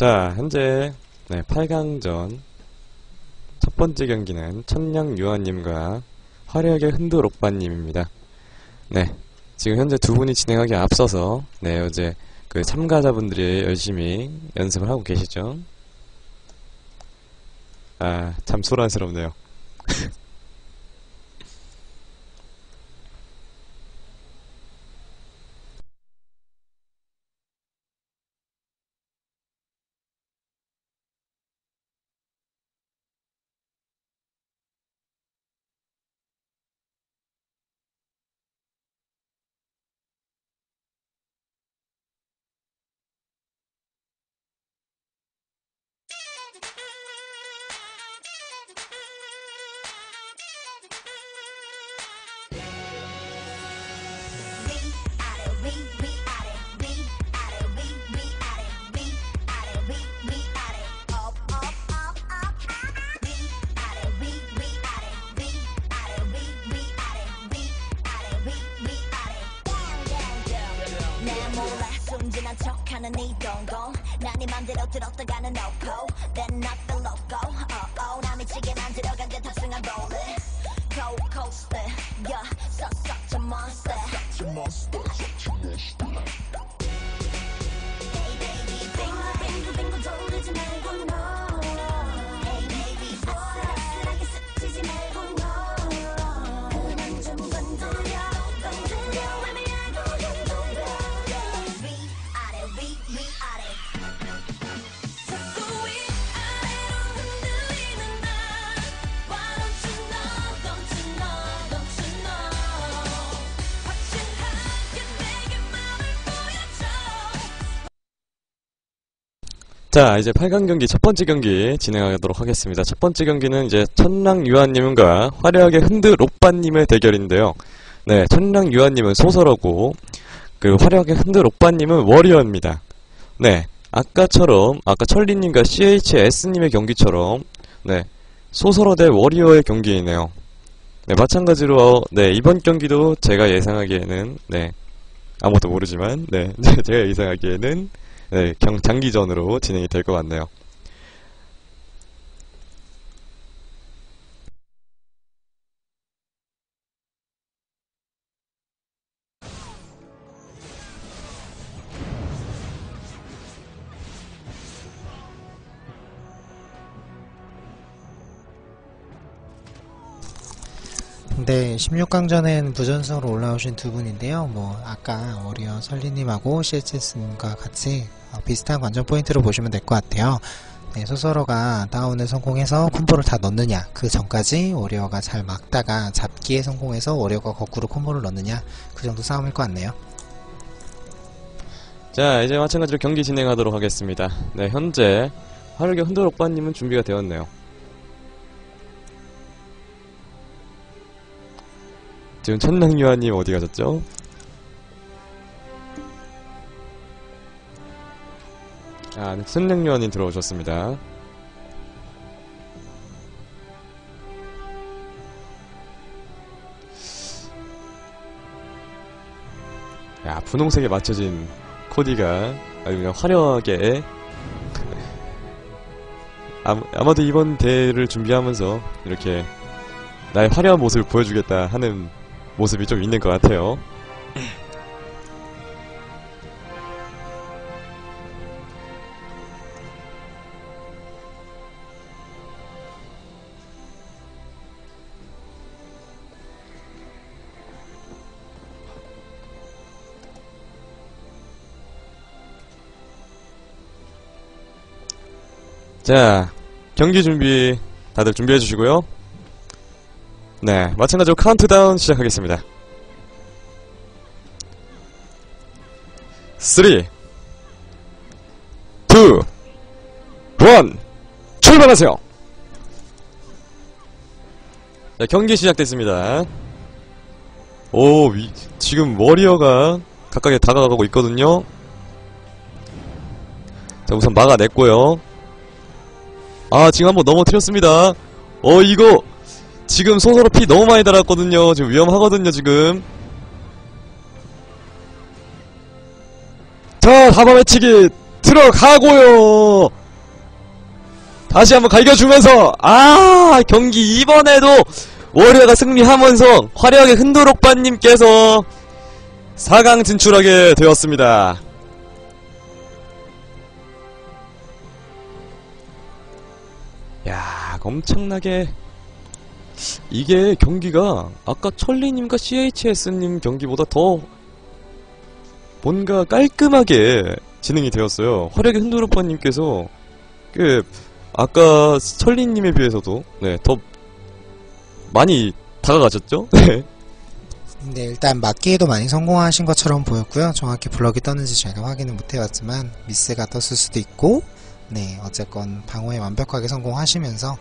자, 현재 네, 8강전 첫 번째 경기는 천냥 유아님과 화려하게 흔들 오빠님입니다. 네, 지금 현재 두 분이 진행하기 앞서서 네, 어제 그 참가자분들이 열심히 연습을 하고 계시죠. 아, 참 소란스럽네요. 척하는 이 동공 난네 맘대로 들었다가는 놓고 자, 이제 8강 경기 첫 번째 경기 진행하도록 하겠습니다. 첫 번째 경기는 이제 천랑 유아님과 화려하게 흔들 오빠님의 대결인데요. 네, 천랑 유아님은 소설하고 그 화려하게 흔들 오빠님은 워리어입니다. 네, 아까처럼 아까 천리님과 CHS님의 경기처럼 네 소설어 대 워리어의 경기이네요. 네, 마찬가지로 네 이번 경기도 제가 예상하기에는 네 아무것도 모르지만 네 제가 예상하기에는 네, 경, 장기전으로 진행이 될 것 같네요. 네, 16강전엔 부전승으로 올라오신 두 분인데요. 뭐, 아까 워리어 설리님하고 CHS님과 같이 어, 비슷한 관전 포인트로 보시면 될 것 같아요. 네, 소서러가 다운을 성공해서 콤보를 다 넣느냐, 그 전까지 워리어가 잘 막다가 잡기에 성공해서 워리어가 거꾸로 콤보를 넣느냐, 그 정도 싸움일 것 같네요. 자, 이제 마찬가지로 경기 진행하도록 하겠습니다. 네, 현재 화려하게 흔들 오빠님은 준비가 되었네요. 지금 천랑유아님 어디 가셨죠? 아, 네, 천랑유아님 들어오셨습니다. 야, 분홍색에 맞춰진 코디가 아주 그냥 화려하게 아마, 아마 도 이번 대회를 준비하면서 이렇게 나의 화려한 모습을 보여주겠다 하는 모습이 좀 있는 것 같아요. 자, 경기 준비 다들 준비해 주시고요. 네, 마찬가지로 카운트다운 시작하겠습니다. 3 2 1 출발하세요. 자, 경기 시작됐습니다. 오, 위- 지금 워리어가 가까이 다가가고 있거든요. 자, 우선 막아냈고요. 아, 지금 한번 넘어뜨렸습니다. 어, 이거, 지금 소서로 피 너무 많이 달았거든요. 지금 위험하거든요, 지금. 자, 다바 외치기 들어가고요. 다시 한번 갈겨주면서 아 경기 이번에도 워리어가 승리하면서 화려하게 흔도록반님께서 4강 진출하게 되었습니다. 야 엄청나게 이게 경기가 아까 천리님과 CHS님 경기보다 더 뭔가 깔끔하게 진행이 되었어요. 화려하게 흔두르파님께서 그 아까 천리님에 비해서도 네 더 많이 다가가셨죠? 네. 네, 일단 맞기에도 많이 성공하신 것처럼 보였고요. 정확히 블럭이 떴는지 제가 확인을 못 해봤지만 미스가 떴을 수도 있고, 네, 어쨌건 방어에 완벽하게 성공하시면서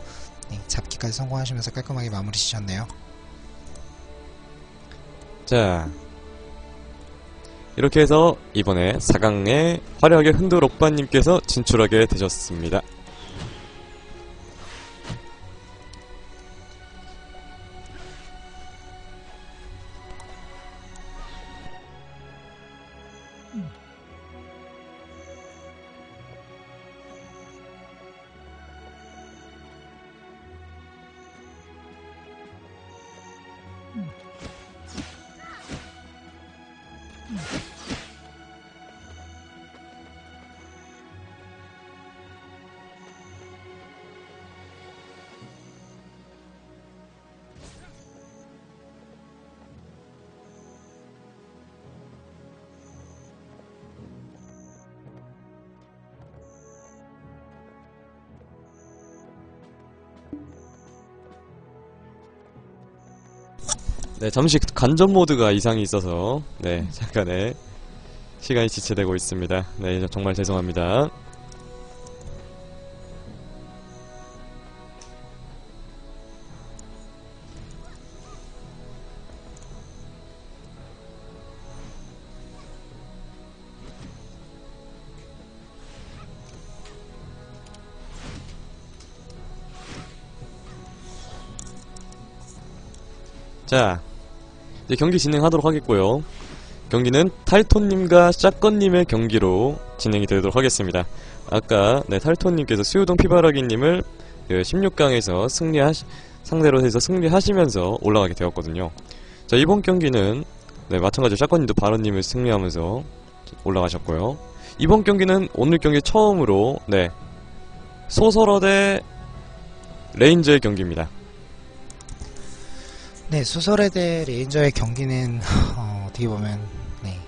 네, 잡기까지 성공하시면서 깔끔하게 마무리 지셨네요. 자 이렇게 해서 이번에 4강에 화려하게 흔두록바님께서 진출하게 되셨습니다. 네, 잠시 간접 모드가 이상이 있어서 네, 잠깐의 시간이 지체되고 있습니다. 네, 정말 죄송합니다. 자, 이제 경기 진행하도록 하겠고요. 경기는 탈톤님과 샷건님의 경기로 진행이 되도록 하겠습니다. 아까 네, 탈톤님께서 수유동 피바라기님을 그 16강에서 승리하 상대로 해서 승리하시면서 올라가게 되었거든요. 자 이번 경기는 네, 마찬가지로 샷건님도 바론님을 승리하면서 올라가셨고요. 이번 경기는 오늘 경기 처음으로 네 소설어 대 레인저의 경기입니다. 네, 수설에 대해 레인저의 경기는 어, 어떻게 보면 네,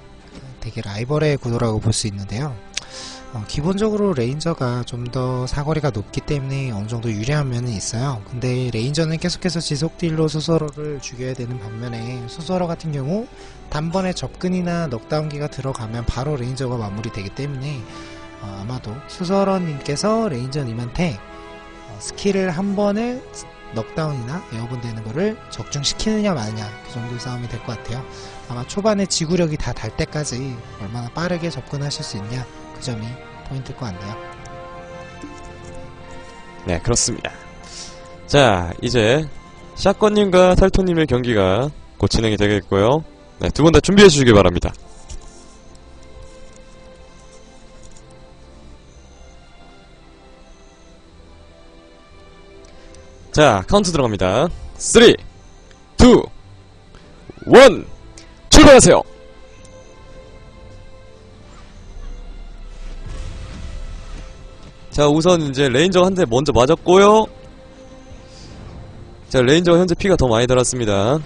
되게 라이벌의 구도라고 볼 수 있는데요. 어, 기본적으로 레인저가 좀 더 사거리가 높기 때문에 어느 정도 유리한 면은 있어요. 근데 레인저는 계속해서 지속 딜로 수서러를 죽여야 되는 반면에 수서러 같은 경우 단번에 접근이나 넉다운기가 들어가면 바로 레인저가 마무리되기 때문에 어, 아마도 수서러님께서 레인저님한테 어, 스킬을 한 번을 넉다운이나 에어본 되는 거를 적중시키느냐 마느냐 그 정도 싸움이 될 것 같아요. 아마 초반에 지구력이 다 달 때까지 얼마나 빠르게 접근하실 수 있냐 그 점이 포인트일 것 같네요. 네, 그렇습니다. 자, 이제 샷건님과 탈토님의 경기가 곧 진행이 되겠고요. 네, 두 분 다 준비해 주시기 바랍니다. 자, 카운트 들어갑니다. 3, 2, 1, 출발하세요! 자, 우선 이제 레인저가 한대 먼저 맞았고요. 자, 레인저가 현재 피가 더 많이 달았습니다.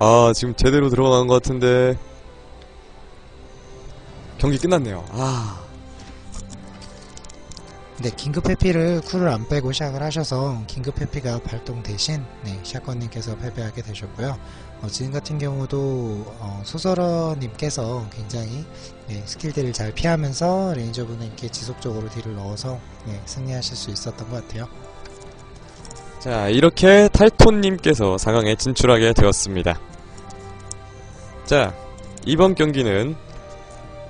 아, 지금 제대로 들어간 것 같은데. 경기 끝났네요. 아, 네, 긴급 회피를 쿨을 안 빼고 시작을 하셔서 긴급 회피가 발동 대신 네, 샷건님께서 패배하게 되셨고요. 어, 지금 같은 경우도 어, 소설어님께서 굉장히 네, 스킬들을 잘 피하면서 레인저분에게 지속적으로 딜을 넣어서 네, 승리하실 수 있었던 것 같아요. 자, 이렇게 탈톤님께서 4강에 진출하게 되었습니다. 자, 이번 경기는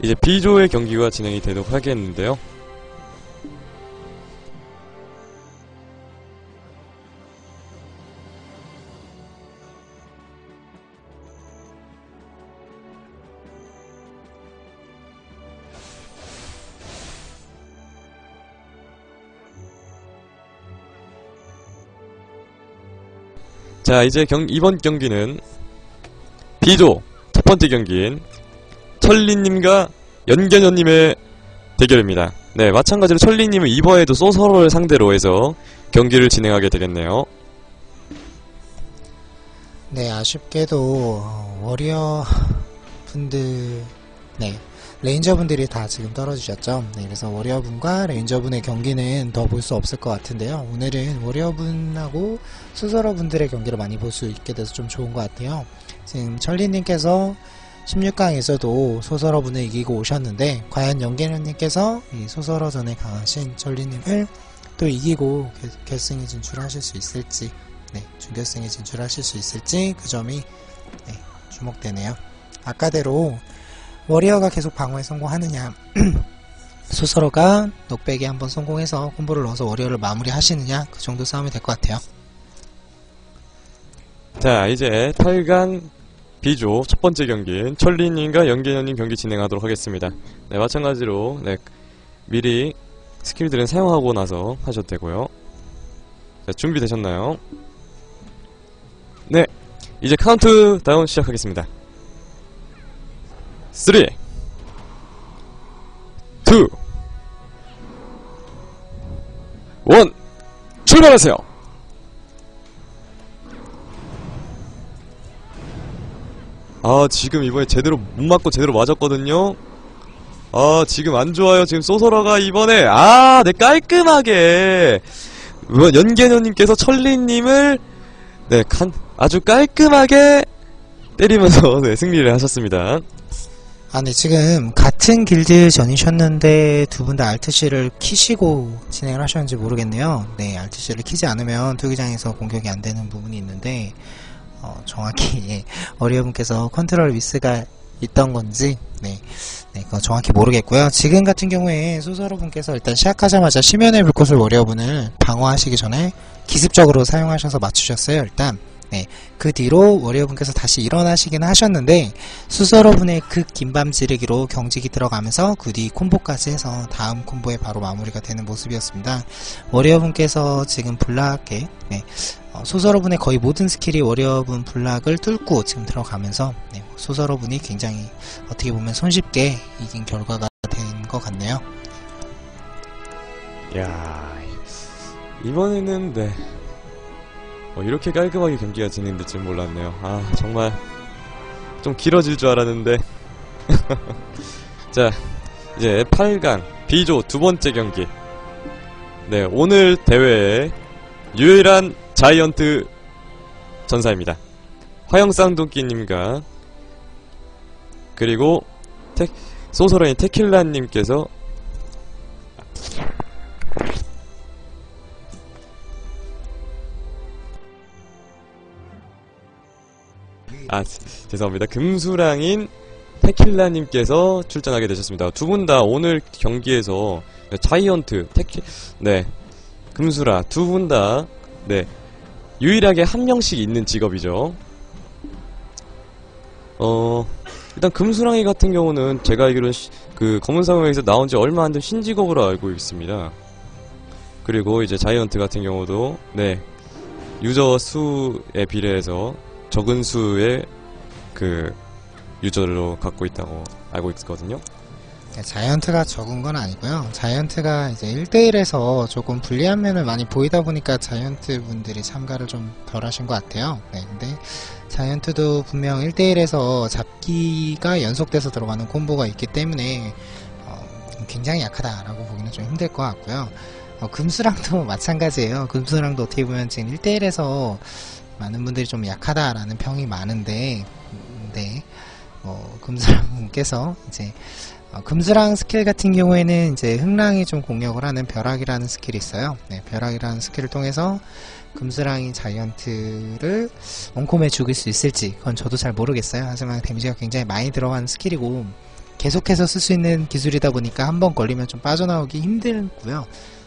이제 B조의 경기가 진행이 되도록 하겠는데요. 자, 이제 경, 이번 경기는 B조 첫 번째 경기인 천리님과 연견현님의 대결입니다. 네, 마찬가지로 천리님은 이번에도 소서로를 상대로 해서 경기를 진행하게 되겠네요. 네, 아쉽게도 어, 워리어 분들, 네, 레인저 분들이 다 지금 떨어지셨죠. 네, 그래서 워리어 분과 레인저 분의 경기는 더 볼 수 없을 것 같은데요. 오늘은 워리어 분하고 수서러 분들의 경기를 많이 볼 수 있게 돼서 좀 좋은 것 같아요. 지금 천리님께서 16강에서도 소설어 분을 이기고 오셨는데, 과연 연계련님께서 이 소설어 전에 강하신 천리님을 또 이기고 결- 결승에 진출하실 수 있을지, 네, 준결승에 진출하실 수 있을지 그 점이 네, 주목되네요. 아까대로 워리어가 계속 방어에 성공하느냐, 소서러가 녹백에 한번 성공해서 콤보를 넣어서 워리어를 마무리하시느냐 그 정도 싸움이 될 것 같아요. 자, 이제 8강 B조 첫 번째 경기인 천리님과 연계현님 경기 진행하도록 하겠습니다. 네, 마찬가지로, 네, 미리 스킬들은 사용하고 나서 하셔도 되고요. 자, 준비되셨나요? 네, 이제 카운트 다운 시작하겠습니다. 3, 2, 1, 출발하세요! 아 지금 이번에 제대로 못 맞고 제대로 맞았거든요. 아 지금 안 좋아요. 지금 소서러가 이번에. 아네 깔끔하게. 이번 연계노님께서 천리님을 네 간, 아주 깔끔하게 때리면서 네 승리를 하셨습니다 아, 네, 지금 같은 길드 전이셨는데 두 분 다 알트C를 키시고 진행을 하셨는지 모르겠네요. 네, 알트C를 키지 않으면 투기장에서 공격이 안 되는 부분이 있는데, 어, 정확히, 예, 어리어분께서 컨트롤 미스가 있던 건지, 네, 네, 그거 정확히 모르겠고요. 지금 같은 경우에 소서러분께서 일단 시작하자마자 심연의 불꽃을 워리어분을 방어하시기 전에 기습적으로 사용하셔서 맞추셨어요, 일단. 네, 그 뒤로 워리어분께서 다시 일어나시긴 하셨는데, 수서러분의 그 긴밤 지르기로 경직이 들어가면서 그 뒤 콤보까지 해서 다음 콤보에 바로 마무리가 되는 모습이었습니다. 워리어분께서 지금 블락에 네, 어, 소서러분의 거의 모든 스킬이 워리어분 블락을 뚫고 지금 들어가면서 네, 소서러분이 굉장히 어떻게 보면 손쉽게 이긴 결과가 된 것 같네요. 야 이번에는 네 어, 이렇게 깔끔하게 경기가 진행될 줄 몰랐네요. 아 정말 좀 길어질 줄 알았는데 자 이제 8강 B조 두 번째 경기 네 오늘 대회의 유일한 자이언트 전사입니다. 화영쌍둥끼님과 그리고 테, 소설어인 테킬라님께서 아, 지- 죄송합니다. 금수랑인 테킬라님께서 출전하게 되셨습니다. 두 분 다 오늘 경기에서 네, 자이언트, 테킬, 네, 금수라 두 분 다, 네, 유일하게 한 명씩 있는 직업이죠. 어, 일단 금수랑이 같은 경우는 제가 알기로는 시- 그 검은 사무에서 나온 지 얼마 안 된 신직업으로 알고 있습니다. 그리고 이제 자이언트 같은 경우도, 네, 유저 수에 비례해서 적은 수의 그 유저로 갖고 있다고 알고 있거든요. 네, 자이언트가 적은 건 아니고요. 자이언트가 이제 1대1에서 조금 불리한 면을 많이 보이다 보니까 자이언트 분들이 참가를 좀 덜 하신 것 같아요. 네, 근데 자이언트도 분명 1대1에서 잡기가 연속돼서 들어가는 콤보가 있기 때문에 어, 굉장히 약하다라고 보기는 좀 힘들 것 같고요. 어, 금수랑도 마찬가지예요. 금수랑도 어떻게 보면 지금 1대1에서 많은 분들이 좀 약하다라는 평이 많은데, 음, 네, 어, 금수랑께서 이제 어, 금수랑 스킬 같은 경우에는 이제 흑랑이 좀 공격을 하는 벼락이라는 스킬이 있어요. 네, 벼락이라는 스킬을 통해서 금수랑이 자이언트를 원콤에 죽일 수 있을지 그건 저도 잘 모르겠어요. 하지만 데미지가 굉장히 많이 들어간 스킬이고 계속해서 쓸 수 있는 기술이다 보니까 한 번 걸리면 좀 빠져나오기 힘들고요.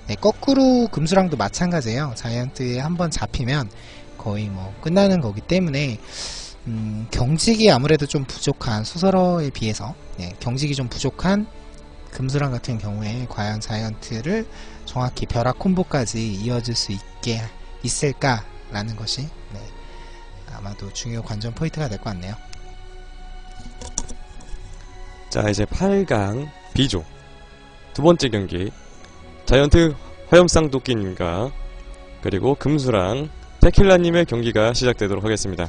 네, 거꾸로 금수랑도 마찬가지예요. 자이언트에 한 번 잡히면 거의 뭐 끝나는 거기 때문에 음, 경직이 아무래도 좀 부족한 소설어에 비해서 네, 경직이 좀 부족한 금수랑 같은 경우에 과연 자이언트를 정확히 벼락 콤보까지 이어질 수 있게 있을까라는 것이 네, 아마도 중요 관전 포인트가 될 것 같네요. 자, 이제 8강 B조. 두 번째 경기. 자이언트 화염쌍 도끼님과 그리고 금수랑 테킬라님의 경기가 시작되도록 하겠습니다.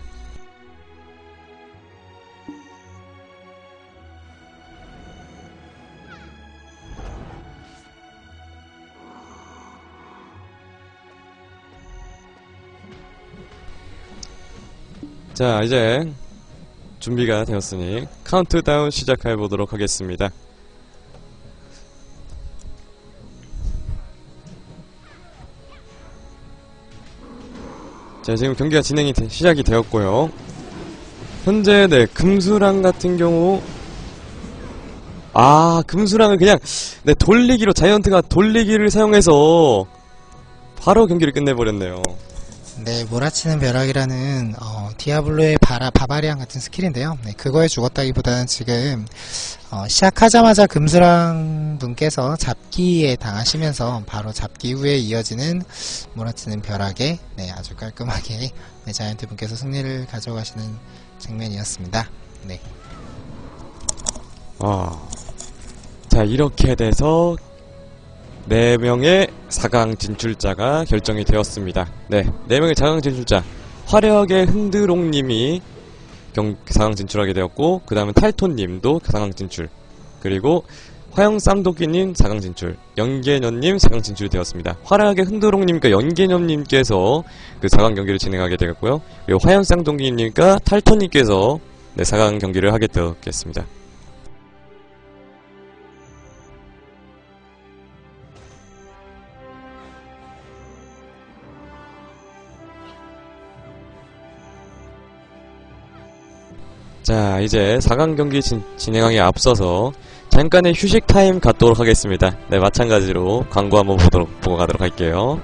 자, 이제 준비가 되었으니 카운트다운 시작해 보도록 하겠습니다. 자, 지금 경기가 진행이 되- 시작이 되었고요. 현재 네 금수랑 같은 경우 아 금수랑은 그냥 네 돌리기로 자이언트가 돌리기를 사용해서 바로 경기를 끝내버렸네요. 네, 몰아치는 벼락이라는 어, 디아블로의 바라, 바바리안 같은 스킬인데요. 네, 그거에 죽었다기보다는 지금 어, 시작하자마자 금수랑 분께서 잡기에 당하시면서 바로 잡기 후에 이어지는 몰아치는 벼락에 네, 아주 깔끔하게 네, 자이언트 분께서 승리를 가져가시는 장면이었습니다. 네, 아. 자, 이렇게 돼서 4명의 4강 진출자가 결정이 되었습니다. 네, 4명의 4강 진출자. 화려하게 흔드롱님이 경, 4강 진출하게 되었고, 그 다음은 탈톤님도 4강 진출. 그리고 화영 쌍도끼님 4강 진출. 연계년님 4강 진출이 되었습니다. 화려하게 흔드롱님과 연계년님께서 그 4강 경기를 진행하게 되었고요. 그리고 화영 쌍도끼님과 탈톤님께서 네, 4강 경기를 하게 되었겠습니다. 자, 이제 4강 경기 진, 진행하기에 앞서서 잠깐의 휴식 타임 갖도록 하겠습니다. 네, 마찬가지로 광고 한번 보도록, 보고 가도록 할게요.